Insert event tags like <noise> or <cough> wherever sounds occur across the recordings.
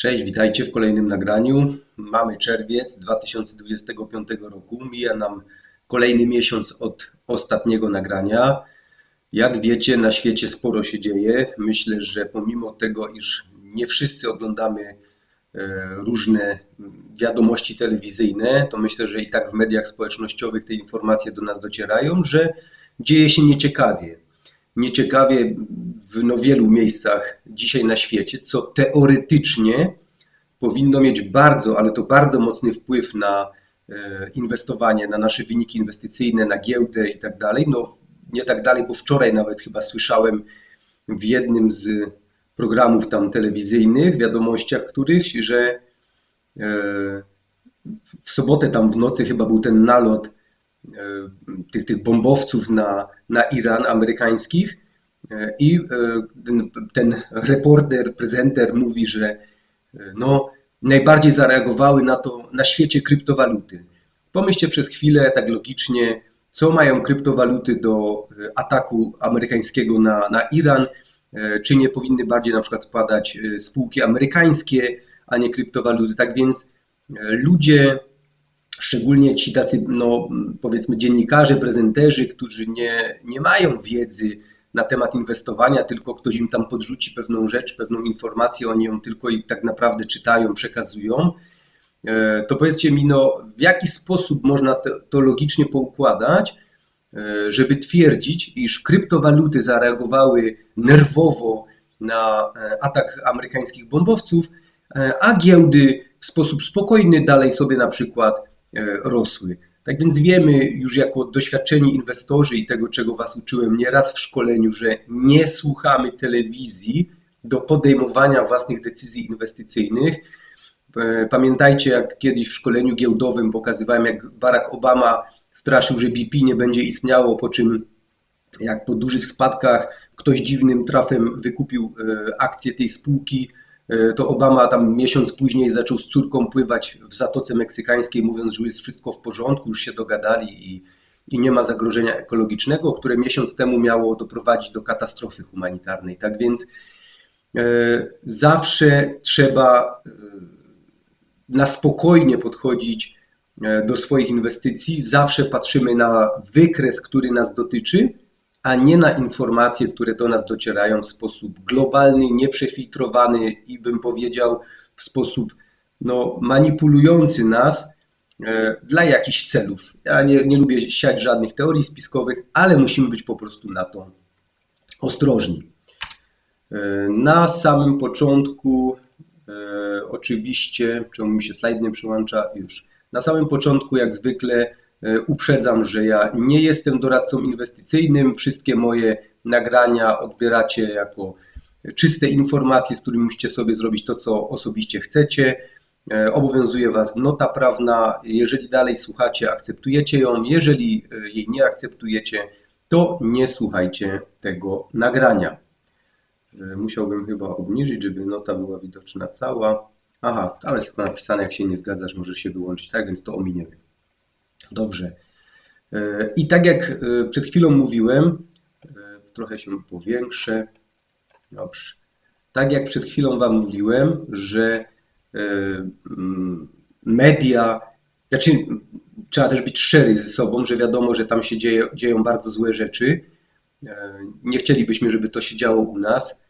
Cześć, witajcie w kolejnym nagraniu. Mamy czerwiec 2025 roku. Mija nam kolejny miesiąc od ostatniego nagrania. Jak wiecie, na świecie sporo się dzieje. Myślę, że pomimo tego, iż nie wszyscy oglądamy e, różne wiadomości telewizyjne, to myślę, że i tak w mediach społecznościowych te informacje do nas docierają, że dzieje się nieciekawie. Nieciekawie w no, wielu miejscach dzisiaj na świecie, co teoretycznie powinno mieć bardzo, ale to bardzo mocny wpływ na e, inwestowanie, na nasze wyniki inwestycyjne, na giełdę i tak dalej. No nie tak dalej, bo wczoraj nawet chyba słyszałem w jednym z programów tam telewizyjnych, wiadomościach którychś, że e, w sobotę tam w nocy chyba był ten nalot tych, tych bombowców na, na Iran amerykańskich i ten, ten reporter, prezenter mówi, że no, najbardziej zareagowały na to na świecie kryptowaluty. Pomyślcie przez chwilę tak logicznie, co mają kryptowaluty do e, ataku amerykańskiego na, na Iran, e, czy nie powinny bardziej na przykład spadać e, spółki amerykańskie, a nie kryptowaluty. Tak więc ludzie, szczególnie ci tacy, no, powiedzmy dziennikarze, prezenterzy, którzy nie, nie mają wiedzy na temat inwestowania, tylko ktoś im tam podrzuci pewną rzecz, pewną informację, oni ją tylko i tak naprawdę czytają, przekazują, e, to powiedzcie mi, no, w jaki sposób można to, to logicznie poukładać, e, żeby twierdzić, iż kryptowaluty zareagowały nerwowo na e, atak amerykańskich bombowców, a giełdy w sposób spokojny dalej sobie na przykład rosły. Tak więc wiemy już jako doświadczeni inwestorzy i tego, czego Was uczyłem nieraz w szkoleniu, że nie słuchamy telewizji do podejmowania własnych decyzji inwestycyjnych. E, pamiętajcie, jak kiedyś w szkoleniu giełdowym pokazywałem, jak Barack Obama straszył, że BP nie będzie istniało, po czym jak po dużych spadkach ktoś dziwnym trafem wykupił e, akcje tej spółki, E, to Obama tam miesiąc później zaczął z córką pływać w Zatoce Meksykańskiej, mówiąc, że jest wszystko w porządku, już się dogadali i, i nie ma zagrożenia ekologicznego, które miesiąc temu miało doprowadzić do katastrofy humanitarnej. Tak więc e, zawsze trzeba e, na spokojnie podchodzić do swoich inwestycji, zawsze patrzymy na wykres, który nas dotyczy a nie na informacje, które do nas docierają w sposób globalny, nieprzefiltrowany i bym powiedział w sposób no, manipulujący nas e, dla jakichś celów. Ja nie, nie lubię siać żadnych teorii spiskowych, ale musimy być po prostu na to ostrożni. E, na samym początku, e, oczywiście, czemu mi się slajd nie przełącza? Już. Na samym początku, jak zwykle, uprzedzam, że ja nie jestem doradcą inwestycyjnym. Wszystkie moje nagrania odbieracie jako czyste informacje, z którymi musicie sobie zrobić to, co osobiście chcecie. E, obowiązuje Was nota prawna. Jeżeli dalej słuchacie, akceptujecie ją. Jeżeli e, jej nie akceptujecie, to nie słuchajcie tego nagrania. Musiałbym chyba obniżyć, żeby nota była widoczna cała. Aha, tam jest tylko napisane, jak się nie zgadzasz, może się wyłączyć, tak więc to ominiemy. Dobrze. E, I tak jak e, przed chwilą mówiłem, e, trochę się powiększę. Dobrze. Tak jak przed chwilą Wam mówiłem, że media, znaczy trzeba też być szczery ze sobą, że wiadomo, że tam się dzieje, dzieją bardzo złe rzeczy. Nie chcielibyśmy, żeby to się działo u nas.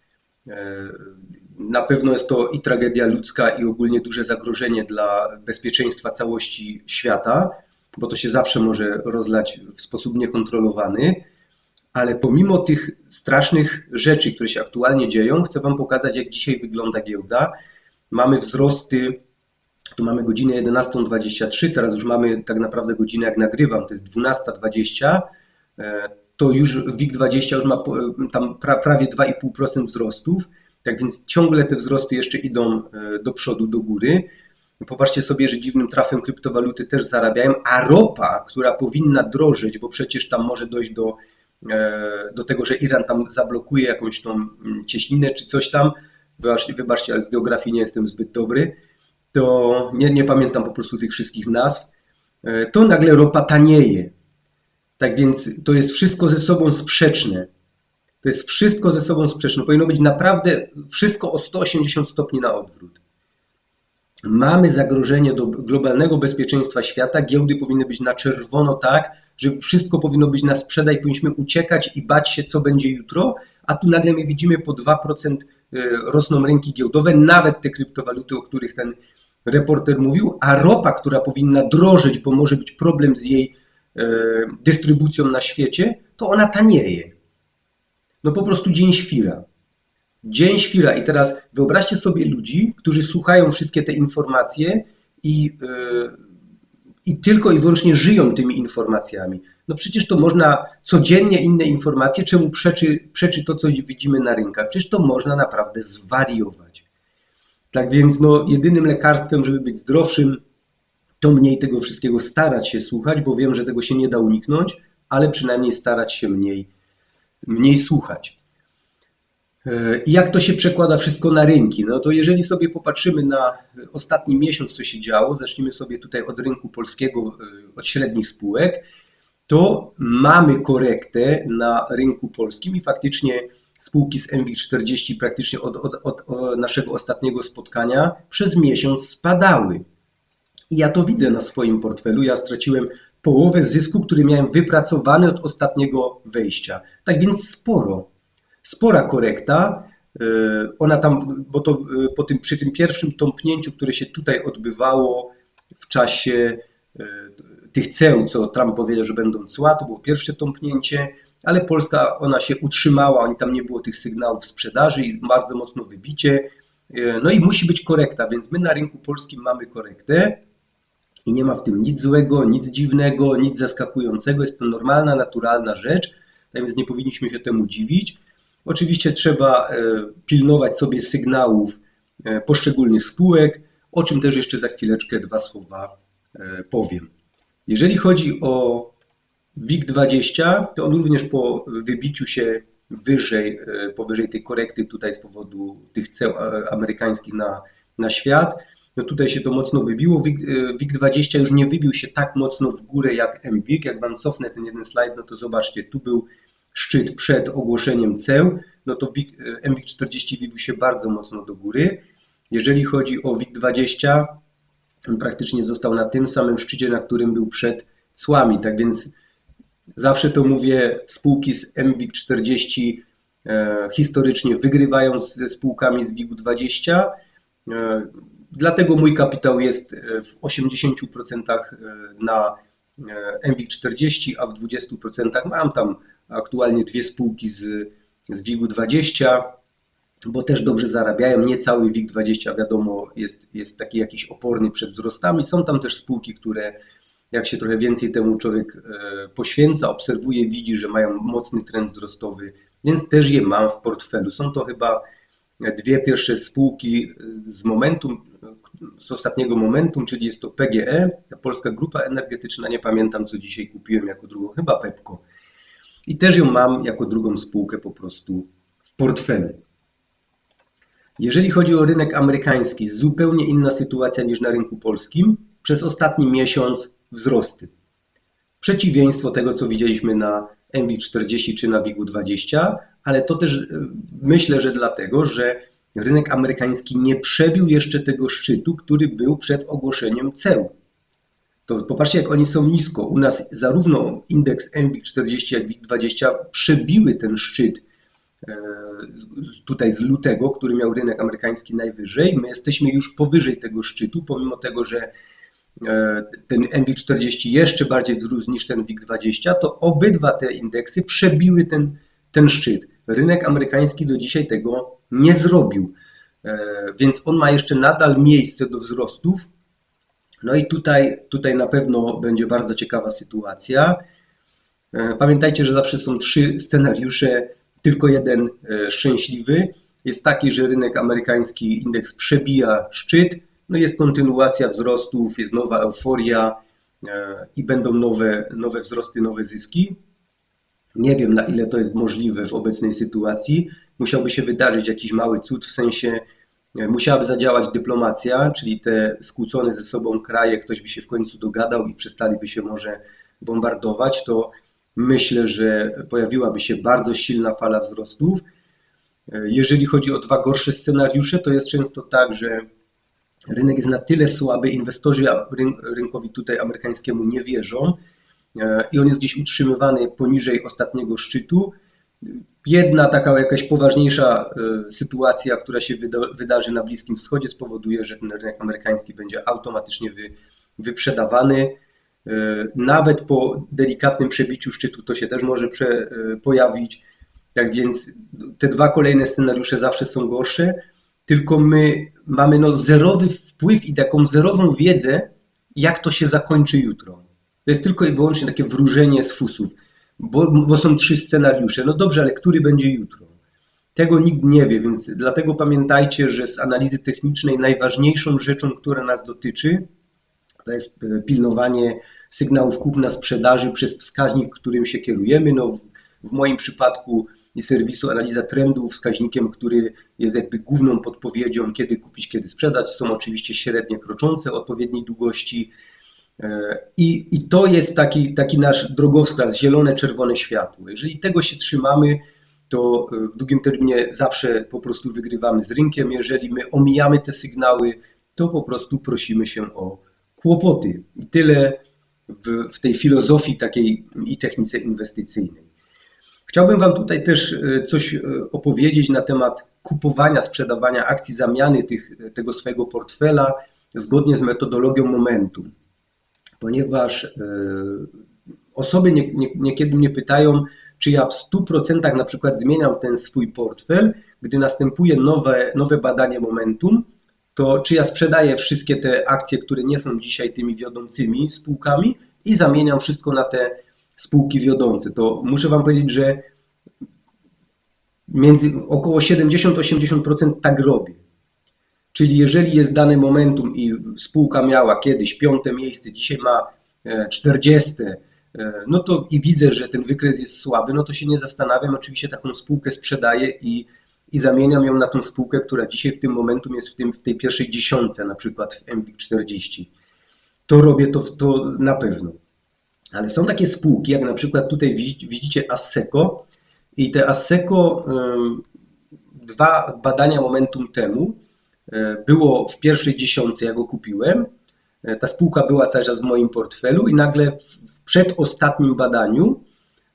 Na pewno jest to i tragedia ludzka, i ogólnie duże zagrożenie dla bezpieczeństwa całości świata bo to się zawsze może rozlać w sposób niekontrolowany. Ale pomimo tych strasznych rzeczy, które się aktualnie dzieją, chcę Wam pokazać, jak dzisiaj wygląda giełda. Mamy wzrosty, tu mamy godzinę 11.23, teraz już mamy tak naprawdę godzinę, jak nagrywam, to jest 12.20. E, to już WIG20 już ma tam prawie 2,5% wzrostów. Tak więc ciągle te wzrosty jeszcze idą e, do przodu, do góry. Popatrzcie sobie, że dziwnym trafem kryptowaluty też zarabiają, a ropa, która powinna drożeć, bo przecież tam może dojść do, e, do tego, że Iran tam zablokuje jakąś tą mm, cieśninę czy coś tam, wybaczcie, ale z geografii nie jestem zbyt dobry, to nie, nie pamiętam po prostu tych wszystkich nazw, e, to nagle ropa tanieje. Tak więc to jest wszystko ze sobą sprzeczne. To jest wszystko ze sobą sprzeczne. Powinno być naprawdę wszystko o 180 stopni na odwrót. Mamy zagrożenie do globalnego bezpieczeństwa świata, giełdy powinny być na czerwono tak, że wszystko powinno być na sprzedaj, powinniśmy uciekać i bać się, co będzie jutro, a tu nagle my widzimy po 2% y, rosną rynki giełdowe, nawet te kryptowaluty, o których ten reporter mówił, a ropa, która powinna drożyć, bo może być problem z jej y, dystrybucją na świecie, to ona tanieje. No po prostu dzień świra. Dzień świra. I teraz wyobraźcie sobie ludzi, którzy słuchają wszystkie te informacje i, yy, i tylko i wyłącznie żyją tymi informacjami. No przecież to można codziennie inne informacje, czemu przeczy, przeczy to, co widzimy na rynkach. Przecież to można naprawdę zwariować. Tak więc no, jedynym lekarstwem, żeby być zdrowszym, to mniej tego wszystkiego starać się słuchać, bo wiem, że tego się nie da uniknąć, ale przynajmniej starać się mniej, mniej słuchać. E, I jak to się przekłada wszystko na rynki? No to jeżeli sobie popatrzymy na ostatni miesiąc, co się działo, zacznijmy sobie tutaj od rynku polskiego, e, od średnich spółek, to mamy korektę na rynku polskim i faktycznie spółki z MWIG40 praktycznie od, od, od naszego ostatniego spotkania przez miesiąc spadały. I ja to widzę na swoim portfelu. Ja straciłem połowę zysku, który miałem wypracowany od ostatniego wejścia. Tak więc sporo spora korekta. E, ona tam, bo to e, po tym, przy tym pierwszym tąpnięciu, które się tutaj odbywało w czasie e, tych ceł, co Trump powiedział, że będą cła, to było pierwsze tąpnięcie, ale Polska, ona się utrzymała, oni tam nie było tych sygnałów sprzedaży i bardzo mocno wybicie. No i musi być korekta, więc my na rynku polskim mamy korektę i nie ma w tym nic złego, nic dziwnego, nic zaskakującego. Jest to normalna, naturalna rzecz, tak więc nie powinniśmy się temu dziwić. Oczywiście trzeba e, pilnować sobie sygnałów e, poszczególnych spółek, o czym też jeszcze za chwileczkę dwa słowa e, powiem. Jeżeli chodzi o WIG20, to on również po wybiciu się wyżej, powyżej tej korekty tutaj z powodu tych ceł amerykańskich na, na świat, no tutaj się to mocno wybiło. WIG20 już nie wybił się tak mocno w górę jak MWIG. Jak Wam cofnę ten jeden slajd, no to zobaczcie, tu był szczyt przed ogłoszeniem ceł, no to MWIG40 wybił się bardzo mocno do góry. Jeżeli chodzi o WIG20, on praktycznie został na tym samym szczycie, na którym był przed cłami. Tak więc zawsze to mówię, spółki z MWIG40 e, historycznie wygrywają ze spółkami z WIG20. E, dlatego mój kapitał jest e, w 80% na MWIG40, a w 20% mam tam aktualnie dwie spółki z, z WIG-20, bo też dobrze zarabiają. Nie cały WIG-20 wiadomo jest, jest taki jakiś oporny przed wzrostami. Są tam też spółki, które jak się trochę więcej temu człowiek e, poświęca, obserwuje, widzi, że mają mocny trend wzrostowy, więc też je mam w portfelu. Są to chyba dwie pierwsze spółki z momentum, z ostatniego momentum, czyli jest to PGE, Polska Grupa Energetyczna, nie pamiętam co dzisiaj kupiłem jako drugą, chyba Pepco i też ją mam jako drugą spółkę po prostu w portfelu. Jeżeli chodzi o rynek amerykański, zupełnie inna sytuacja niż na rynku polskim. Przez ostatni miesiąc wzrosty. Przeciwieństwo tego, co widzieliśmy na MB40 czy na WIG-20, ale to też e, myślę, że dlatego, że rynek amerykański nie przebił jeszcze tego szczytu, który był przed ogłoszeniem ceł to popatrzcie, jak oni są nisko. U nas zarówno indeks MWIG40, jak WIG20 przebiły ten szczyt e, tutaj z lutego, który miał rynek amerykański najwyżej. My jesteśmy już powyżej tego szczytu, pomimo tego, że e, ten MWIG40 jeszcze bardziej wzrósł niż ten WIG20, to obydwa te indeksy przebiły ten, ten szczyt. Rynek amerykański do dzisiaj tego nie zrobił, e, więc on ma jeszcze nadal miejsce do wzrostów, no i tutaj, tutaj na pewno będzie bardzo ciekawa sytuacja. E, pamiętajcie, że zawsze są trzy scenariusze, tylko jeden e, szczęśliwy. Jest taki, że rynek amerykański indeks przebija szczyt, no jest kontynuacja wzrostów, jest nowa euforia e, i będą nowe, nowe wzrosty, nowe zyski. Nie wiem, na ile to jest możliwe w obecnej sytuacji. Musiałby się wydarzyć jakiś mały cud, w sensie musiałaby zadziałać dyplomacja, czyli te skłócone ze sobą kraje, ktoś by się w końcu dogadał i przestaliby się może bombardować, to myślę, że pojawiłaby się bardzo silna fala wzrostów. Jeżeli chodzi o dwa gorsze scenariusze, to jest często tak, że rynek jest na tyle słaby, inwestorzy rynkowi tutaj amerykańskiemu nie wierzą e, i on jest gdzieś utrzymywany poniżej ostatniego szczytu. Jedna taka jakaś poważniejsza e, sytuacja, która się wydarzy na Bliskim Wschodzie, spowoduje, że ten rynek amerykański będzie automatycznie wy, wyprzedawany. E, nawet po delikatnym przebiciu szczytu to się też może prze, pojawić. Tak więc te dwa kolejne scenariusze zawsze są gorsze, tylko my mamy no zerowy wpływ i taką zerową wiedzę, jak to się zakończy jutro. To jest tylko i wyłącznie takie wróżenie z fusów, bo, bo są trzy scenariusze. No dobrze, ale który będzie jutro? Tego nikt nie wie, więc dlatego pamiętajcie, że z analizy technicznej najważniejszą rzeczą, która nas dotyczy, to jest e, pilnowanie sygnałów kupna sprzedaży przez wskaźnik, którym się kierujemy. No, w, moim przypadku serwisu analiza trendów, wskaźnikiem, który jest jakby główną podpowiedzią, kiedy kupić, kiedy sprzedać. Są oczywiście średnie kroczące odpowiedniej długości. E, I, I to jest taki, taki nasz drogowskaz, zielone, czerwone światło. Jeżeli tego się trzymamy, to w długim terminie zawsze po prostu wygrywamy z rynkiem. Jeżeli my omijamy te sygnały, to po prostu prosimy się o kłopoty. I tyle w, w tej filozofii takiej i technice inwestycyjnej. Chciałbym Wam tutaj też e, coś e, opowiedzieć na temat kupowania, sprzedawania akcji, zamiany tych, tego swojego portfela zgodnie z metodologią momentum. Ponieważ e, osoby nie, nie, niekiedy mnie pytają, czy ja w 100% na przykład zmieniam ten swój portfel, gdy następuje nowe, nowe badanie momentum, to czy ja sprzedaję wszystkie te akcje, które nie są dzisiaj tymi wiodącymi spółkami i zamieniam wszystko na te spółki wiodące, to muszę Wam powiedzieć, że między około 70-80% tak robię. Czyli jeżeli jest dane momentum i spółka miała kiedyś piąte miejsce, dzisiaj ma 40, e, e, no to i widzę, że ten wykres jest słaby, no to się nie zastanawiam, oczywiście taką spółkę sprzedaję i, i zamieniam ją na tą spółkę, która dzisiaj w tym momentum jest w, tym, w tej pierwszej dziesiątce, na przykład w MWIG 40. To robię to, to na pewno. Ale są takie spółki, jak na przykład tutaj widzicie Asseco i te Asseco, dwa badania momentum temu, było w pierwszej dziesiątce, ja go kupiłem, e, ta spółka była cały czas w moim portfelu i nagle w przedostatnim badaniu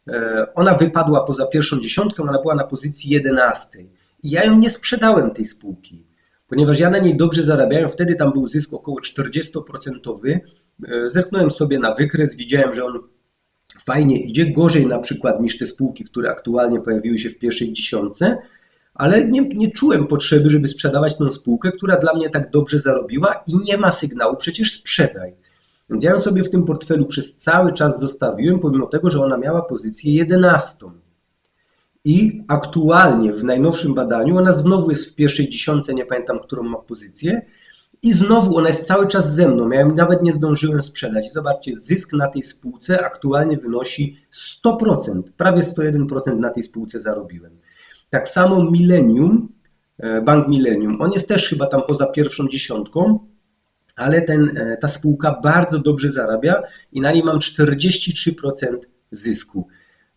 e, ona wypadła poza pierwszą dziesiątką, ona była na pozycji 11. I ja ją nie sprzedałem tej spółki, ponieważ ja na niej dobrze zarabiałem, wtedy tam był zysk około 40%, E, zerknąłem sobie na wykres, widziałem, że on fajnie idzie, gorzej na przykład niż te spółki, które aktualnie pojawiły się w pierwszej dziesiątce, ale nie, nie czułem potrzeby, żeby sprzedawać tą spółkę, która dla mnie tak dobrze zarobiła i nie ma sygnału, przecież sprzedaj. Więc ja ją sobie w tym portfelu przez cały czas zostawiłem, pomimo tego, że ona miała pozycję 11. I aktualnie w najnowszym badaniu ona znowu jest w pierwszej dziesiątce, nie pamiętam, którą ma pozycję, i znowu ona jest cały czas ze mną. Ja nawet nie zdążyłem sprzedać. Zobaczcie, zysk na tej spółce aktualnie wynosi 100%. Prawie 101% na tej spółce zarobiłem. Tak samo Millennium, e, Bank Millennium, on jest też chyba tam poza pierwszą dziesiątką, ale ten, e, ta spółka bardzo dobrze zarabia i na niej mam 43% zysku.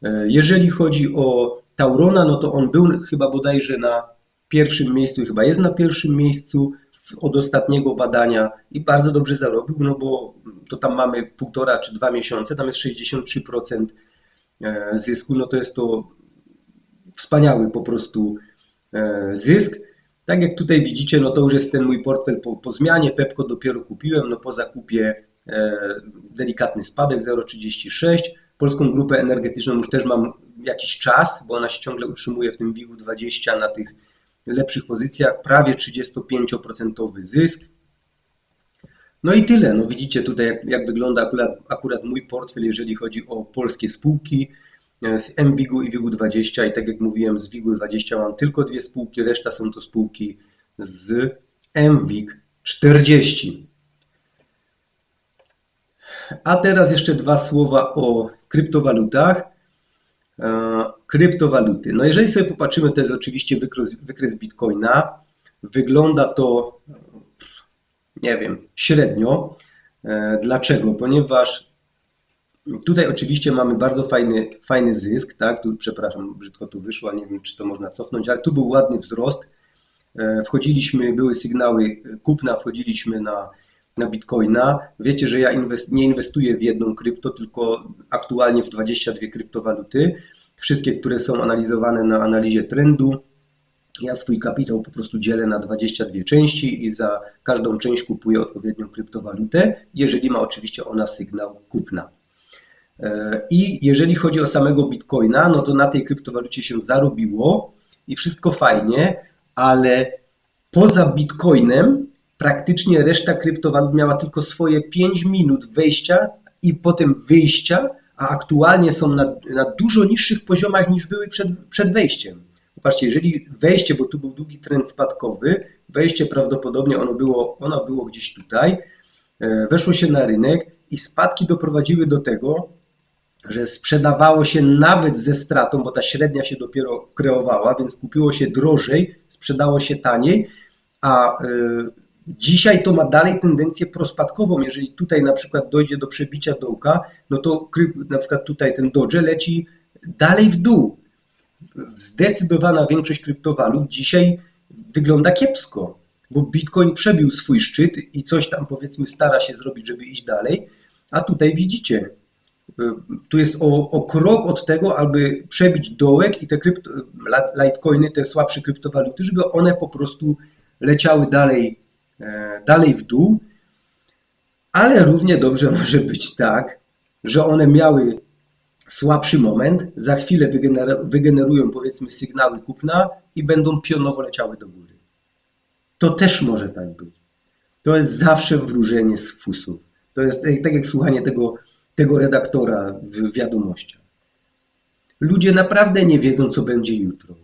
E, jeżeli chodzi o Taurona, no to on był chyba bodajże na pierwszym miejscu i chyba jest na pierwszym miejscu od ostatniego badania i bardzo dobrze zarobił, no bo to tam mamy półtora czy dwa miesiące, tam jest 63% e, zysku, no to jest to wspaniały po prostu e, zysk. Tak jak tutaj widzicie, no to już jest ten mój portfel po, po zmianie, Pepko dopiero kupiłem, no po zakupie e, delikatny spadek 0,36. Polską grupę energetyczną już też mam jakiś czas, bo ona się ciągle utrzymuje w tym WIG-u 20 na tych lepszych pozycjach, prawie 35% zysk. No i tyle. No widzicie tutaj, jak, jak wygląda akurat, akurat, mój portfel, jeżeli chodzi o polskie spółki z MWIG-u i WIG-20 i tak jak mówiłem, z WIG-20 mam tylko dwie spółki, reszta są to spółki z MWIG-40. A teraz jeszcze dwa słowa o kryptowalutach. E, kryptowaluty. No jeżeli sobie popatrzymy, to jest oczywiście wykres, wykres Bitcoina. Wygląda to, nie wiem, średnio. E, dlaczego? Ponieważ tutaj oczywiście mamy bardzo fajny, fajny zysk, tak? Tu, przepraszam, brzydko tu wyszło, nie wiem, czy to można cofnąć, ale tu był ładny wzrost. e, wchodziliśmy, były sygnały kupna, wchodziliśmy na, na Bitcoina. Wiecie, że ja inwest, nie inwestuję w jedną krypto, tylko aktualnie w 22 kryptowaluty. Wszystkie, które są analizowane na analizie trendu. Ja swój kapitał po prostu dzielę na 22 części i za każdą część kupuję odpowiednią kryptowalutę, jeżeli ma oczywiście ona sygnał kupna. E, I jeżeli chodzi o samego Bitcoina, no to na tej kryptowalucie się zarobiło i wszystko fajnie, ale poza Bitcoinem praktycznie reszta kryptowalut miała tylko swoje 5 minut wejścia i potem wyjścia, a aktualnie są na, na dużo niższych poziomach niż były przed, przed wejściem. Popatrzcie, jeżeli wejście, bo tu był długi trend spadkowy, wejście prawdopodobnie ono było, ono było gdzieś tutaj, e, weszło się na rynek i spadki doprowadziły do tego, że sprzedawało się nawet ze stratą, bo ta średnia się dopiero kreowała, więc kupiło się drożej, sprzedało się taniej, a y, dzisiaj to ma dalej tendencję prospadkową. Jeżeli tutaj na przykład dojdzie do przebicia dołka, no to na przykład tutaj ten Doge leci dalej w dół. Zdecydowana większość kryptowalut dzisiaj wygląda kiepsko, bo Bitcoin przebił swój szczyt i coś tam powiedzmy stara się zrobić, żeby iść dalej, a tutaj widzicie, tu jest o, o, krok od tego, aby przebić dołek i te krypto, litecoiny, te słabsze kryptowaluty, żeby one po prostu leciały dalej, e, dalej w dół, ale równie dobrze <laughs> może być tak, że one miały słabszy moment, za chwilę wygenerują powiedzmy sygnały kupna i będą pionowo leciały do góry. To też może tak być. To jest zawsze wróżenie z fusów. To jest tak jak słuchanie tego tego redaktora w wiadomościach. Ludzie naprawdę nie wiedzą, co będzie jutro.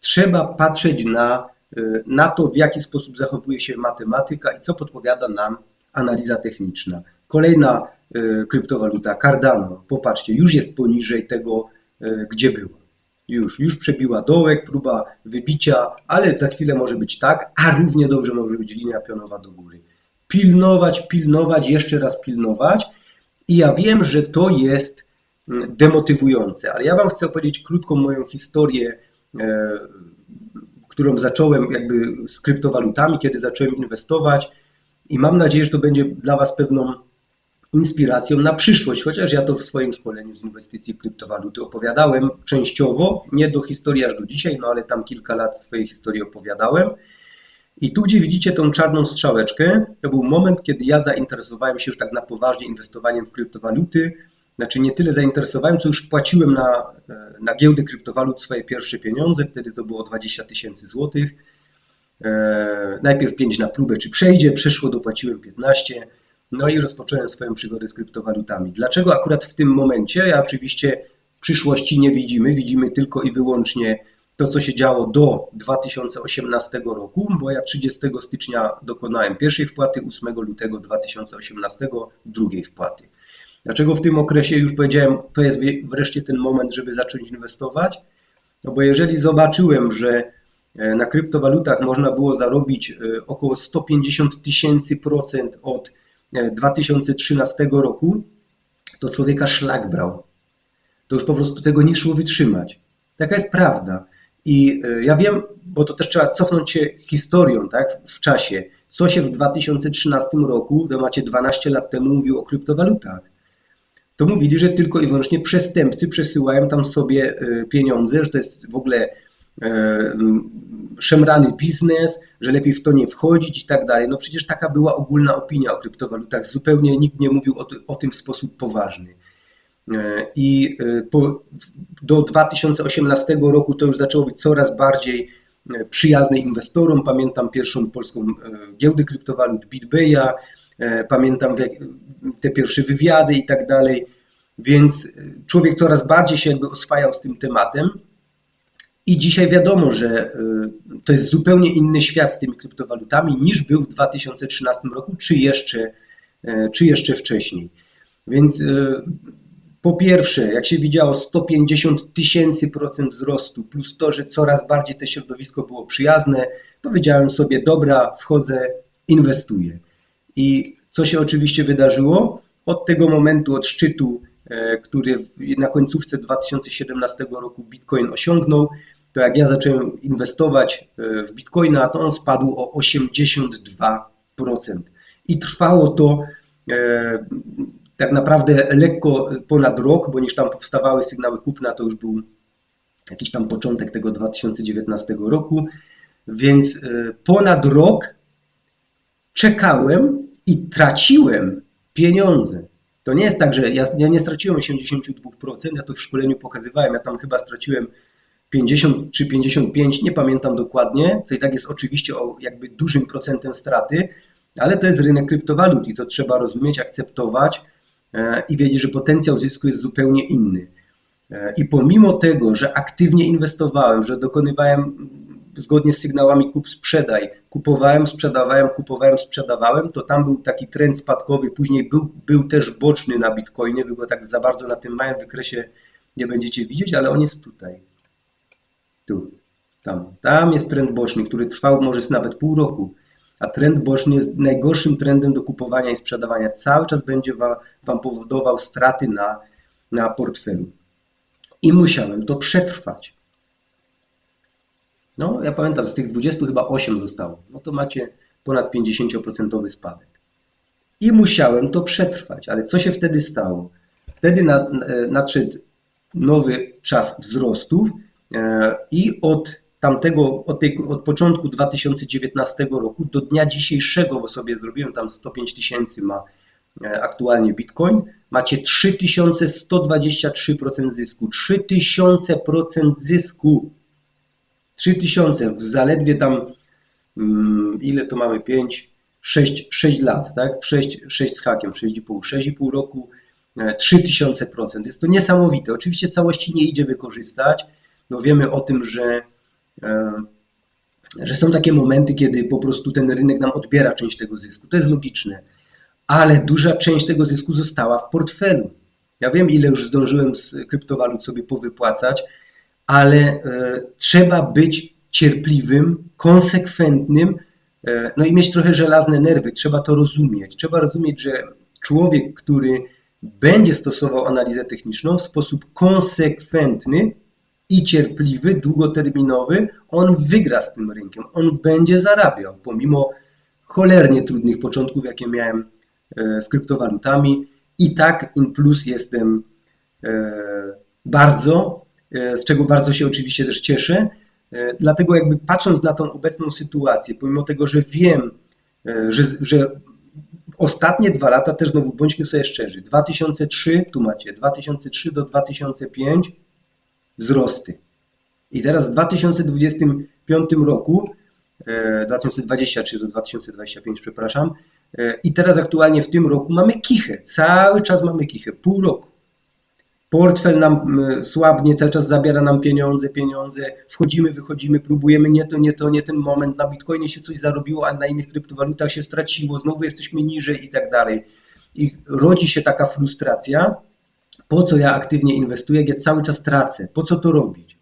Trzeba patrzeć na, y, na to, w jaki sposób zachowuje się matematyka i co podpowiada nam analiza techniczna. Kolejna y, kryptowaluta, Cardano, popatrzcie, już jest poniżej tego, y, gdzie była. Już, już przebiła dołek, próba wybicia, ale za chwilę może być tak, a równie dobrze może być linia pionowa do góry. Pilnować, pilnować, jeszcze raz pilnować i ja wiem, że to jest mm, demotywujące, ale ja Wam chcę opowiedzieć krótką moją historię, e, którą zacząłem jakby z kryptowalutami, kiedy zacząłem inwestować i mam nadzieję, że to będzie dla Was pewną inspiracją na przyszłość, chociaż ja to w swoim szkoleniu z inwestycji w kryptowaluty opowiadałem częściowo, nie do historii aż do dzisiaj, no ale tam kilka lat swojej historii opowiadałem. I tu, gdzie widzicie tą czarną strzałeczkę, to był moment, kiedy ja zainteresowałem się już tak na poważnie inwestowaniem w kryptowaluty. Znaczy nie tyle zainteresowałem, co już wpłaciłem na, na giełdę kryptowalut swoje pierwsze pieniądze. Wtedy to było 20 tysięcy złotych. E, najpierw 5 na próbę, czy przejdzie, przeszło, dopłaciłem 15. No i rozpocząłem swoją przygodę z kryptowalutami. Dlaczego akurat w tym momencie? Ja oczywiście przyszłości nie widzimy, widzimy tylko i wyłącznie to, co się działo do 2018 roku, bo ja 30 stycznia dokonałem pierwszej wpłaty, 8 lutego 2018 drugiej wpłaty. Dlaczego w tym okresie już powiedziałem, to jest wreszcie ten moment, żeby zacząć inwestować? No bo jeżeli zobaczyłem, że e, na kryptowalutach można było zarobić e, około 150 tysięcy procent od 2013 e, roku, to człowieka szlak brał. To już po prostu tego nie szło wytrzymać. Taka jest prawda. I e, ja wiem, bo to też trzeba cofnąć się historią tak, w czasie, co się w 2013 roku, to macie 12 lat temu, mówił o kryptowalutach. To mówili, że tylko i wyłącznie przestępcy przesyłają tam sobie e, pieniądze, że to jest w ogóle e, szemrany biznes, że lepiej w to nie wchodzić i tak dalej. No przecież taka była ogólna opinia o kryptowalutach. Zupełnie nikt nie mówił o, o tym w sposób poważny. E, I e, do 2018 roku to już zaczęło być coraz bardziej e, przyjazne inwestorom. Pamiętam pierwszą polską giełdę kryptowalut BitBaya, pamiętam te pierwsze wywiady i tak dalej. Więc człowiek coraz bardziej się jakby oswajał z tym tematem. I dzisiaj wiadomo, że to jest zupełnie inny świat z tymi kryptowalutami niż był w 2013 roku, czy jeszcze, czy jeszcze wcześniej. Więc po pierwsze, jak się widziało, 150 tysięcy procent wzrostu, plus to, że coraz bardziej to środowisko było przyjazne, powiedziałem sobie, dobra, wchodzę, inwestuję. I co się oczywiście wydarzyło? Od tego momentu, od szczytu, e, który na końcówce 2017 roku Bitcoin osiągnął, to jak ja zacząłem inwestować e, w Bitcoina, to on spadł o 82%. I trwało to e, tak naprawdę lekko ponad rok, bo niż tam powstawały sygnały kupna, to już był jakiś tam początek tego 2019 roku, więc e, ponad rok czekałem i traciłem pieniądze. To nie jest tak, że ja, ja nie straciłem 82%, ja to w szkoleniu pokazywałem, ja tam chyba straciłem 50 czy 55, nie pamiętam dokładnie, co i tak jest oczywiście o jakby dużym procentem straty, ale to jest rynek kryptowalut i to trzeba rozumieć, akceptować i wiedzieć, że potencjał zysku jest zupełnie inny. E, I pomimo tego, że aktywnie inwestowałem, że dokonywałem zgodnie z sygnałami kup sprzedaj, kupowałem, sprzedawałem, kupowałem, sprzedawałem, to tam był taki trend spadkowy, później był, był też boczny na Bitcoinie, wy go tak za bardzo na tym małym wykresie nie będziecie widzieć, ale on jest tutaj. Tu, tam. Tam jest trend boczny, który trwał może nawet pół roku, a trend boczny jest najgorszym trendem do kupowania i sprzedawania. Cały czas będzie wam, powodował straty na, na portfelu. I musiałem to przetrwać. No, ja pamiętam, z tych 20 chyba 8 zostało. No to macie ponad 50% spadek. I musiałem to przetrwać. Ale co się wtedy stało? Wtedy nadszedł nowy czas wzrostów e, i od tamtego, od, tej, od początku 2019 roku do dnia dzisiejszego, bo sobie zrobiłem tam 105 tysięcy ma e, aktualnie Bitcoin, macie 3123% zysku. 3000% zysku. 3000 w zaledwie tam, mm, ile to mamy, 5, 6, 6 lat, tak? 6, 6 z hakiem, 6,5, 6,5 roku, 3000%. E, Jest to niesamowite. Oczywiście całości nie idzie wykorzystać. No wiemy o tym, że, że są takie momenty, kiedy po prostu ten rynek nam odbiera część tego zysku. To jest logiczne. Ale duża część tego zysku została w portfelu. Ja wiem, ile już zdążyłem z kryptowalut sobie powypłacać, ale e, trzeba być cierpliwym, konsekwentnym, e, no i mieć trochę żelazne nerwy. Trzeba to rozumieć. Trzeba rozumieć, że człowiek, który będzie stosował analizę techniczną w sposób konsekwentny i cierpliwy, długoterminowy, on wygra z tym rynkiem. On będzie zarabiał, pomimo cholernie trudnych początków, jakie miałem e, z kryptowalutami. I tak in plus jestem bardzo E, z czego bardzo się oczywiście też cieszę. E, dlatego jakby patrząc na tą obecną sytuację, pomimo tego, że wiem, e, że, że ostatnie dwa lata też znowu bądźmy sobie szczerzy, 2003, tu macie, 2003 do 2005 wzrosty. I teraz w 2025 roku, 2023 do 2025, przepraszam, i teraz aktualnie w tym roku mamy kichę, cały czas mamy kichę, pół roku. Portfel nam słabnie, cały czas zabiera nam pieniądze, pieniądze, wchodzimy, wychodzimy, próbujemy, nie to, nie to, nie ten moment, na Bitcoinie się coś zarobiło, a na innych kryptowalutach się straciło, znowu jesteśmy niżej i tak dalej. I rodzi się taka frustracja, po co ja aktywnie inwestuję, ja cały czas tracę, po co to robić?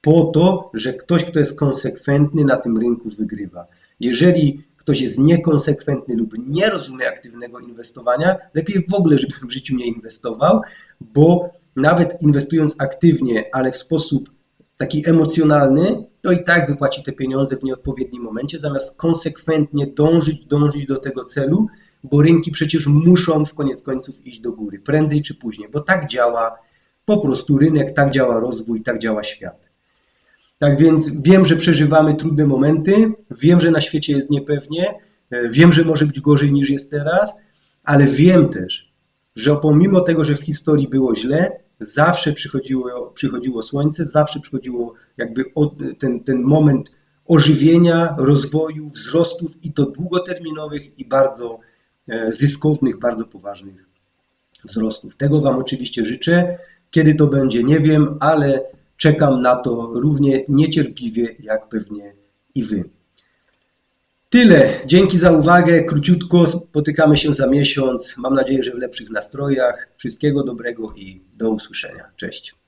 Po to, że ktoś, kto jest konsekwentny na tym rynku wygrywa. Jeżeli ktoś jest niekonsekwentny lub nie rozumie aktywnego inwestowania, lepiej w ogóle, żeby w życiu nie inwestował, bo nawet inwestując aktywnie, ale w sposób taki emocjonalny, to i tak wypłaci te pieniądze w nieodpowiednim momencie, zamiast konsekwentnie dążyć, dążyć do tego celu, bo rynki przecież muszą w koniec końców iść do góry, prędzej czy później, bo tak działa po prostu rynek, tak działa rozwój, tak działa świat. Tak więc wiem, że przeżywamy trudne momenty, wiem, że na świecie jest niepewnie, wiem, że może być gorzej niż jest teraz, ale wiem też, że pomimo tego, że w historii było źle, zawsze przychodziło, przychodziło słońce, zawsze przychodziło jakby ten, ten moment ożywienia, rozwoju, wzrostów i to długoterminowych i bardzo e, zyskownych, bardzo poważnych wzrostów. Tego Wam oczywiście życzę. Kiedy to będzie, nie wiem, ale czekam na to równie niecierpliwie, jak pewnie i Wy. Tyle. Dzięki za uwagę. Króciutko spotykamy się za miesiąc. Mam nadzieję, że w lepszych nastrojach. Wszystkiego dobrego i do usłyszenia. Cześć.